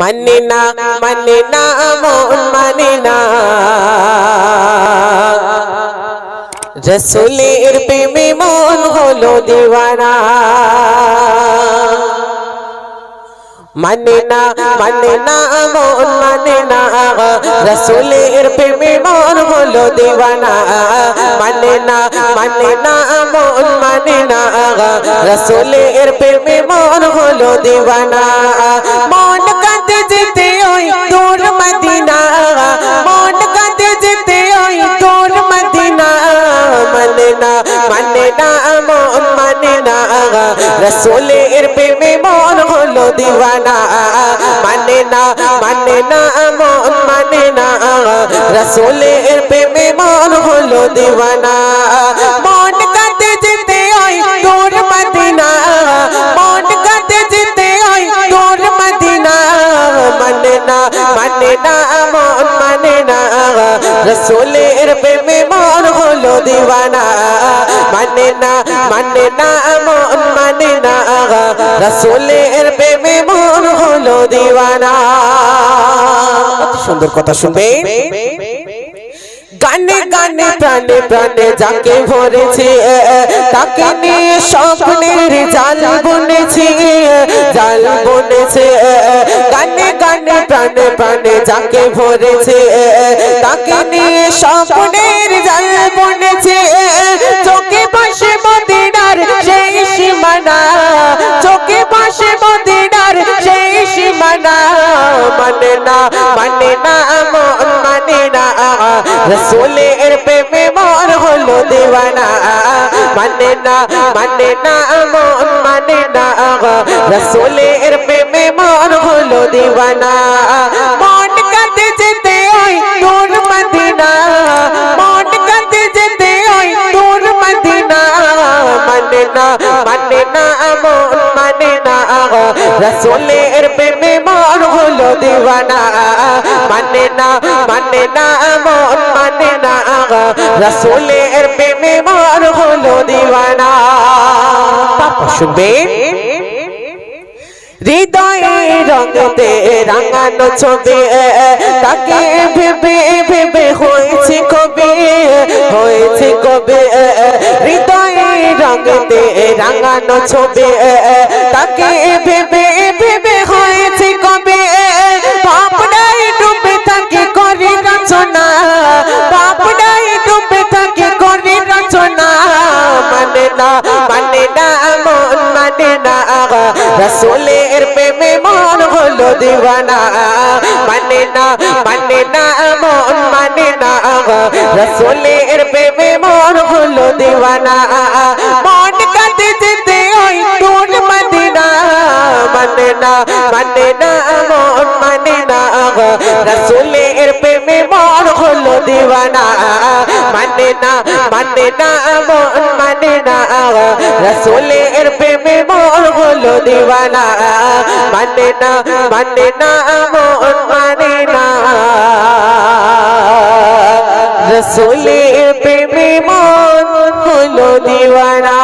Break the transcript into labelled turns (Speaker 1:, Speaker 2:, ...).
Speaker 1: মানে না মানে না মন মানে না রসুলের প্রেমে মন হলো দিওয়ানা। মানে না মানে না মন মানে না রসুলের প্রেমে মন হলো দিওয়ানা। মানে না মানে না মন মানে না রসুলের প্রেমে মন হলো দিওয়ানা। যেতে ওই দূর মদিনা। মন কাঁদে যেতে ওই দূর মদিনা। মানে না মানে না, মন মানে না। রসুলের প্রেমে মন হলো দিওয়ানা। মানে না মানে না, মন মানে না। রসুলের প্রেমে মন হলো দিওয়ানা। মন রসুলের প্রেমে মন হলো দিওয়ানা। মানে না মানে না, মন মানে না। রসুলের প্রেমে মন হলো দিওয়ানা। সুন্দর কথা শুনবে গানে গানে প্রাণে প্রাণে যাকে ভরেছে তাকে নিয়ে স্বপ্নের জাল বুনেছে জাল বুনেছে, গানে গানে, প্রাণে প্রাণে যাকে ভরেছে, তাকে নিয়ে স্বপ্নের জাল বুনেছে, চোখে পাশে মদিনার সেই সীমানা, চোখে পাশে মদিনার সেই সীমানা মানে না মানে না মন না, রসুলের প্রেমে মানে না মানে না মন মানে না রসুলের প্রেমে মন হলো দেওয়ানা। মন কাঁদে যেতে ওই দূর মদিনা। মন কাঁদে যেতে ওই দূর মদিনা। মানে না মানে না মন মানে না রসুলের প্রেমে মন হলো দেওয়ানা। মানে না মানে না মন রসুলের প্রেমে মন হলো দিওয়ানা। শুনবে হৃদয়ে রঙতে রাঙানো ছবি, তাকে ভেবে ভেবে হয়েছে কবে হয়েছে কবে, হৃদয়ে রঙতে রাঙানো ছবি, তাকে ভেবে ভেবে না মানে না, মন মানে না। রসুলের প্রেমে মন হলো দিওয়ানা। মানে না মানে না, মন মানে না। রসুলের প্রেমে মন হলো দিওয়ানা। মন কাঁদে যেতে ওই দূর মদিনা মানে না মানে না, মন মানে না। রসুলের প্রেমে মন হলো দিওয়ানা। মানে না মানে না, মন মানে না রসুলের প্রেমে মন হলো দিওয়ানা মানে না মানে না মন মানে না রসুলের প্রেমে মন হলো দিওয়ানা